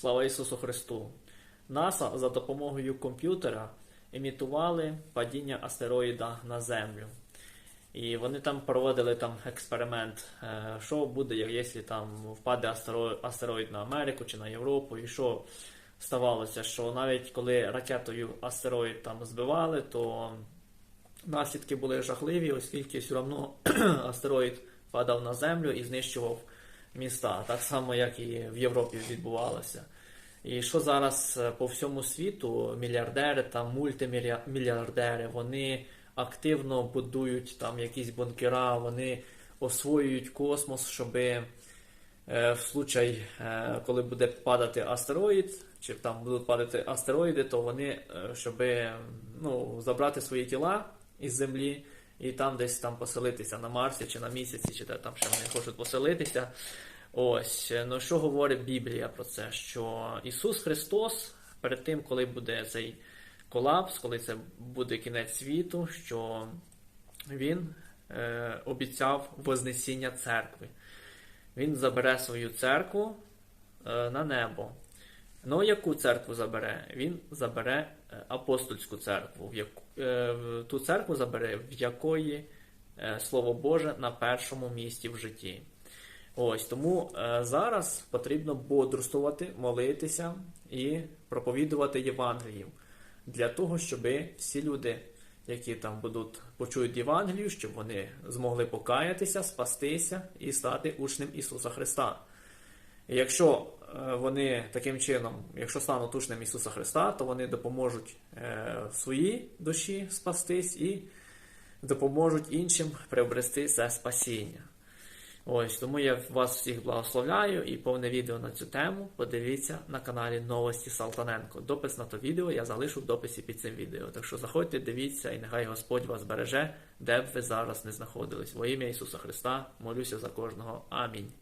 Слава Ісусу Христу! НАСА за допомогою комп'ютера імітували падіння астероїда на Землю. І вони там проводили там експеримент, е, що буде, якщо там впаде астероїд, на Америку чи на Європу, і що ставалося, що навіть коли ракетою астероїд там збивали, то наслідки були жахливі, оскільки все одно астероїд падав на землю і знищував міста, так само, як і в Європі відбувалося. І що зараз е, по всьому світу мільярдери та мультимільярдери, вони активно будують там якісь бункера, вони освоюють космос, щоб в случай, е, коли буде падати астероїд, чи там будуть падати астероїди, то вони, е, щоб ну, забрати свої тіла із землі і там десь там поселитися на Марсі чи на місяці, чи там ще вони хочуть поселитися. Ось, ну що говорить Біблія про це? Що Ісус Христос перед тим, коли буде цей колапс, коли це буде кінець світу, що Він е, обіцяв Вознесіння церкви. Він забере свою церкву е, на небо. Ну, яку церкву забере? Він забере е, апостольську церкву. В яку, е, в ту церкву забере, в якої е, Слово Боже на першому місці в житті. Ось тому зараз потрібно бодрствувати, молитися і проповідувати Євангелію для того, щоб всі люди, які там будуть почують Євангелію, щоб вони змогли покаятися, спастися і стати учнем Ісуса Христа. Якщо вони таким чином, якщо стануть учнем Ісуса Христа, то вони допоможуть е, своїй душі спастись і допоможуть іншим приобрести це спасіння. Ось тому я вас всіх благословляю і повне відео на цю тему подивіться на каналі Новості Салтаненко. Допис на то відео я залишу в дописі під цим відео. Так що заходьте, дивіться, і нехай Господь вас береже, де б ви зараз не знаходились. Во ім'я Ісуса Христа молюся за кожного. Амінь.